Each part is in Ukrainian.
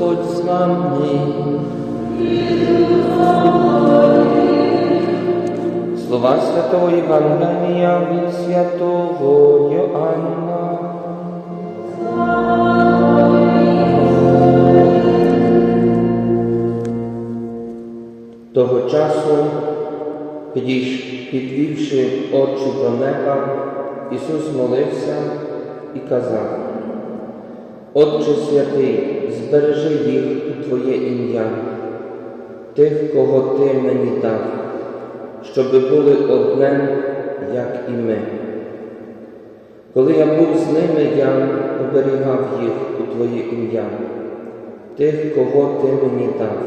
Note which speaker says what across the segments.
Speaker 1: вами. Слова Святого Євангелія від святого Йоанна. Того часу, підвівши очі до неба, Ісус молився і казав, Отче святий, збережи їх у Твоє ім'я, тих, кого Ти мені дав, щоби були одним, як і ми. Коли я був з ними, я оберігав їх у Твоє ім'я, тих, кого Ти мені дав.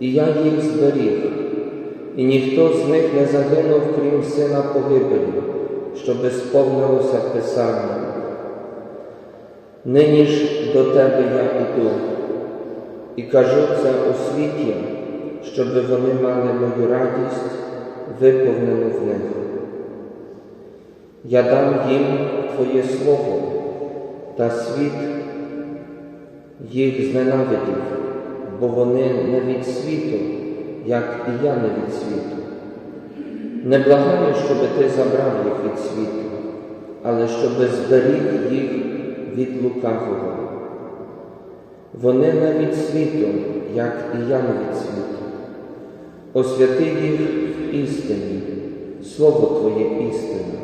Speaker 1: І я їх зберіг, і ніхто з них не загинув, крім сина погибелі, щоби сповнилося Писання. Нині ж до тебе я іду, і кажу це у світі, щоби вони мали мою радість, виповнену в них. Я дам їм Твоє Слово, та світ їх зненавидів, бо вони не від світу, як і я не від світу. Не благаю, щоби ти забрав їх від світу, але щоби зберіг їх від лукавого. Вони не від світу, як і я не від світу. Освяти їх в істині, Слово Твоє істина.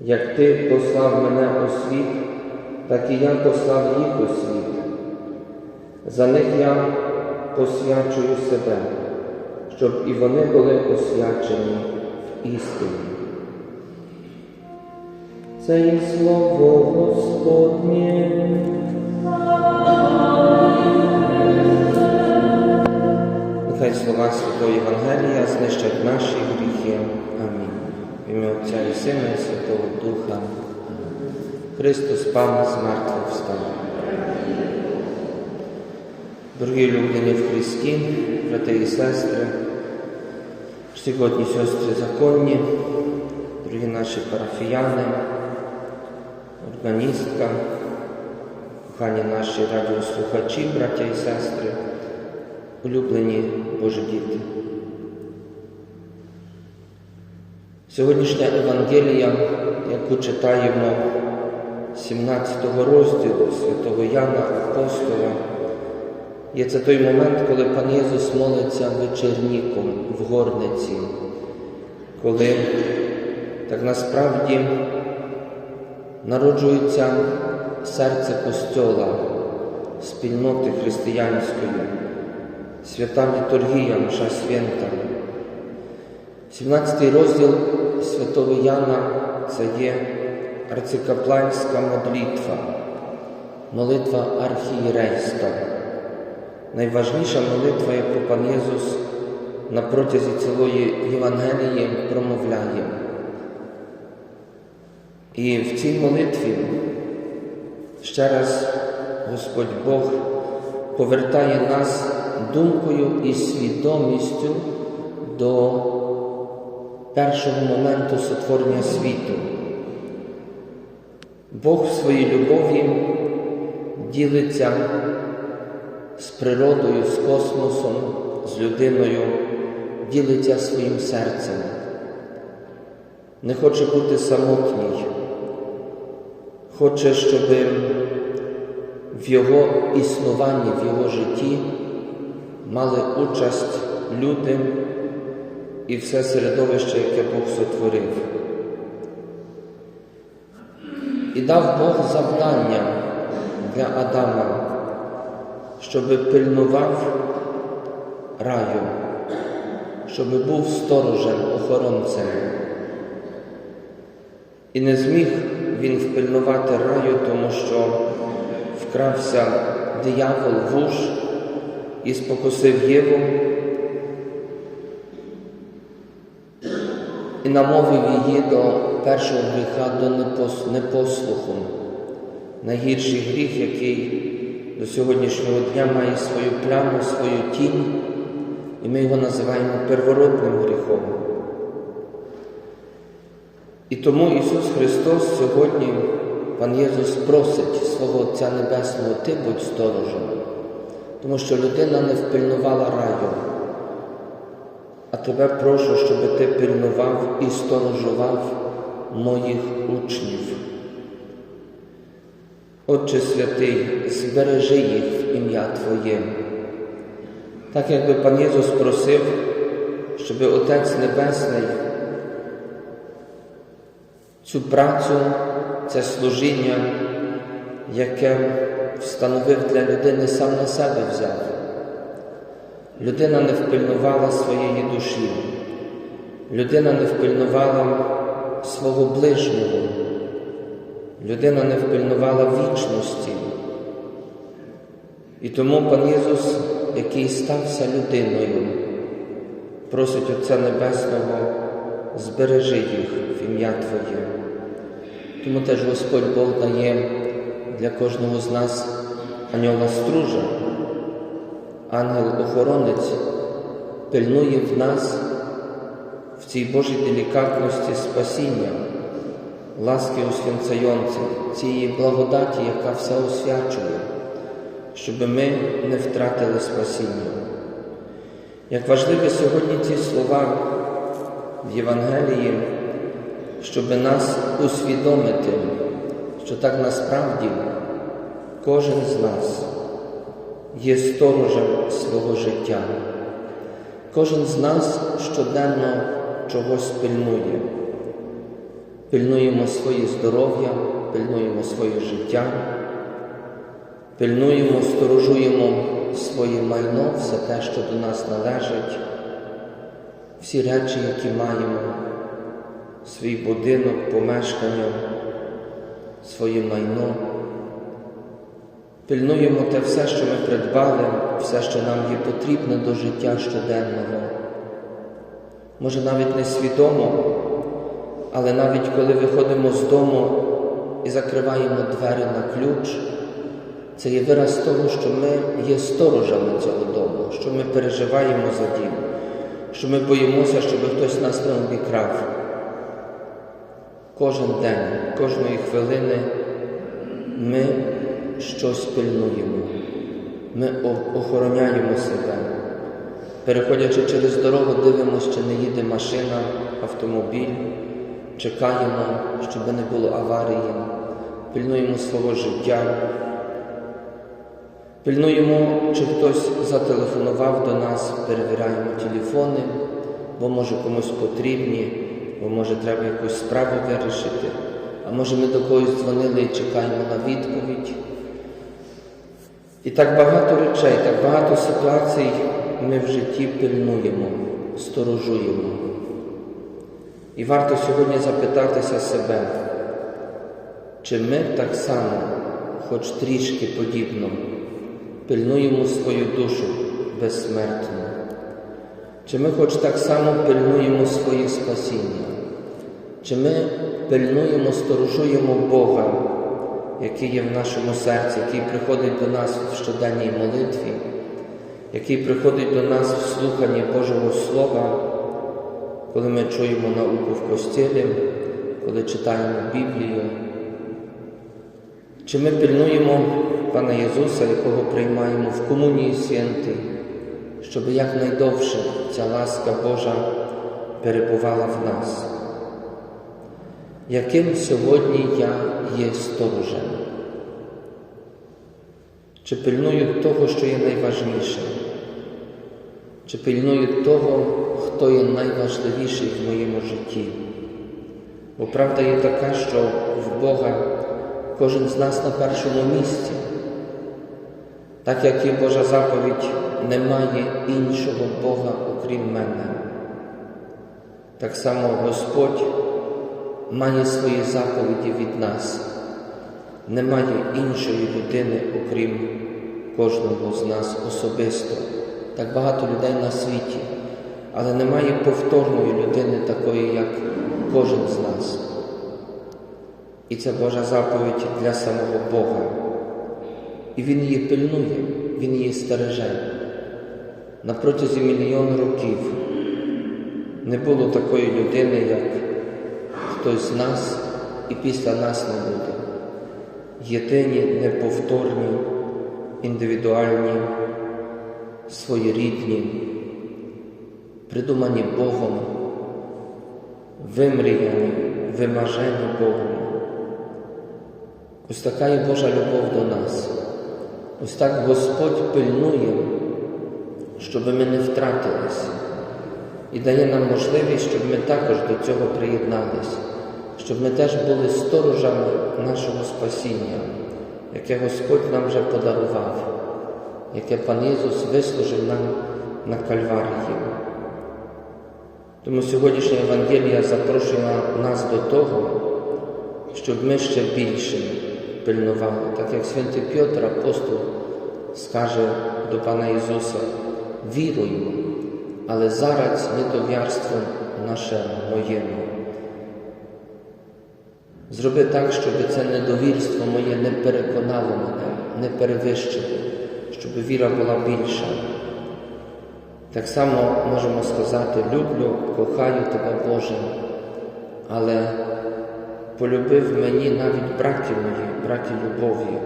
Speaker 1: Як Ти послав мене у світ, так і я послав їх у світ. За них я посвячую себе, щоб і вони були освячені в істині. Це є слово Господнє. Нехай слова Святого Євангелія знищать наші гріхи. Амінь. В ім'я Отця і Сина і Святого Духа. Христос Пан з мертвих встав. Дорогі люди в Христі, брати і сестри, сьогодні сестри законні, дорогі наші парафіяни, органістка, кохані наші радіослухачі, браття і сестри, улюблені Божі діти. Сьогоднішня Евангелія, яку читаємо 17 розділу святого Яна Апостола, є це той момент, коли пан Єсус молиться вечірніком в горниці, коли так насправді народжується серце Костьола, спільноти християнської, свята літургія, Мша Свята. 17 розділ святого Яна це є арцикапланська молитва, молитва архієрейська, найважніша молитва, яку пан Єсус на протязі цілої Євангелії промовляє. І в цій молитві ще раз Господь Бог повертає нас думкою і свідомістю до першого моменту сотворення світу. Бог в своїй любові ділиться з природою, з космосом, з людиною, ділиться своїм серцем. Не хоче бути самотній, хоче, щоб в його існуванні, в його житті мали участь люди і все середовище, яке Бог сотворив. І дав Бог завдання для Адама, щоб пильнував раю, щоб був сторожем, охоронцем. І не зміг він впильнувати раю, тому що вкрався диявол в уж і спокусив Єву і намовив її до першого гріха до непос- непослуху. Найгірший гріх, який до сьогоднішнього дня має свою пляму, свою тінь, і ми його називаємо первородним гріхом. І тому Ісус Христос сьогодні пан Єсус просить свого Отця Небесного, ти будь сторожем, тому що людина не впильнувала раю. А тебе прошу, щоб ти пильнував і сторожував моїх учнів. Отче святий, збережи їх в ім'я Твоє. Так якби пан Єсус просив, щоб Отець Небесний цю працю, це служіння, яке встановив для людини, сам на себе взяв. Людина не впильнувала своєї душі, людина не впильнувала свого ближнього, людина не впильнувала вічності. І тому пан Єсус, який стався людиною, просить Отця Небесного, збережи їх в ім'я Твоє. Тому теж Господь Бог дає для кожного з нас аньола стружа, ангел-охоронець пильнує в нас в цій Божій делікатності спасіння, ласки освінцайонця, цієї благодаті, яка все освячує, щоб ми не втратили спасіння. Як важливі сьогодні ці слова в Євангелії, щоб нас усвідомити, що так насправді кожен з нас є сторожем свого життя. Кожен з нас щоденно чогось пильнує. Пильнуємо своє здоров'я, пильнуємо своє життя, пильнуємо, сторожуємо своє майно, все те, що до нас належить, всі речі, які маємо, свій будинок, помешкання, своє майно. Пильнуємо те все, що ми придбали, все, що нам є потрібне до життя щоденного. Може, навіть не свідомо, але навіть коли виходимо з дому і закриваємо двері на ключ, це є вираз того, що ми є сторожами цього дому, що ми переживаємо за дім, що ми боїмося, щоб хтось нас не обікрав. Кожен день, кожної хвилини ми щось пильнуємо, ми охороняємо себе. Переходячи через дорогу, дивимося, чи не їде машина, автомобіль, чекаємо, щоб не було аварії, пильнуємо свого життя, пильнуємо, чи хтось зателефонував до нас, перевіряємо телефони, бо може комусь потрібні, бо може треба якусь справу вирішити, а може ми до когось дзвонили і чекаємо на відповідь. І так багато речей, так багато ситуацій ми в житті пильнуємо, сторожуємо. І варто сьогодні запитатися себе, чи ми так само, хоч трішки подібно, пильнуємо свою душу безсмертну, чи ми хоч так само пильнуємо своє спасіння, чи ми пильнуємо, сторожуємо Бога який є в нашому серці, який приходить до нас в щоденній молитві, який приходить до нас в слуханні Божого Слова, коли ми чуємо науку в костілі, коли читаємо Біблію. Чи ми пильнуємо Пана Ісуса, якого приймаємо в комунії святий, щоб якнайдовше ця ласка Божа перебувала в нас? Яким сьогодні я є сторожем? Чи пильную того, що є найважніше? Чи пильную того, хто є найважливіший в моєму житті? Бо правда є така, що в Бога кожен з нас на першому місці. Так як є Божа заповідь, немає іншого Бога, окрім мене. Так само Господь має свої заповіді від нас. Немає іншої людини, окрім кожного з нас особисто. Так багато людей на світі, але немає повторної людини, такої, як кожен з нас. І це Божа заповідь для самого Бога. І Він її пильнує, Він її стереже. На протязі мільйон років не було такої людини, як хтось з нас і після нас не буде. єдині, неповторні, індивідуальні, своєрідні, придумані Богом, вимріяні, вимажені Богом. Ось така є Божа любов до нас. Ось так Господь пильнує, щоб ми не втратилися, і дає нам можливість, щоб ми також до цього приєдналися, щоб ми теж були сторожами нашого спасіння, яке Господь нам вже подарував, яке Пан Ісус вислужив нам на Кальварії. Тому сьогоднішня Євангелія запрошує нас до того, щоб ми ще більше пильнували, так як святий Петр, апостол, скаже до Пана Ісуса, віруємо, але зараз недовірство наше моєму. Зроби так, щоб це недовірство моє не переконало мене, не перевищило, щоб віра була більша. Так само можемо сказати, люблю, кохаю тебе, Боже, але полюбив мені навіть братів моїх, братів любові,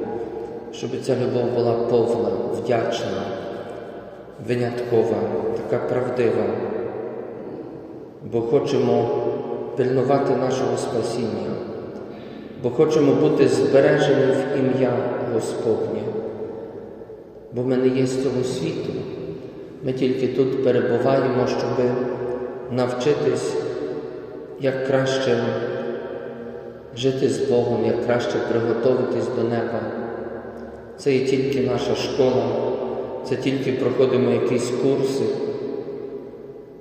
Speaker 1: щоб ця любов була повна, вдячна, виняткова, така правдива, бо хочемо пильнувати нашого спасіння, бо хочемо бути збережені в ім'я Господнє, бо ми не є з цього світу. Ми тільки тут перебуваємо, щоб навчитись, як краще жити з Богом, як краще приготуватись до неба. Це є тільки наша школа, це тільки проходимо якісь курси,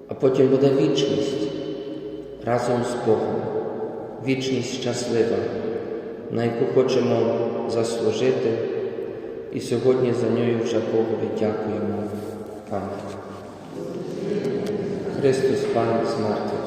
Speaker 1: а потім буде вічність разом з Богом, вічність щаслива, на яку хочемо заслужити, і сьогодні за нею вже Богові дякуємо. Chrystus Pan z martwych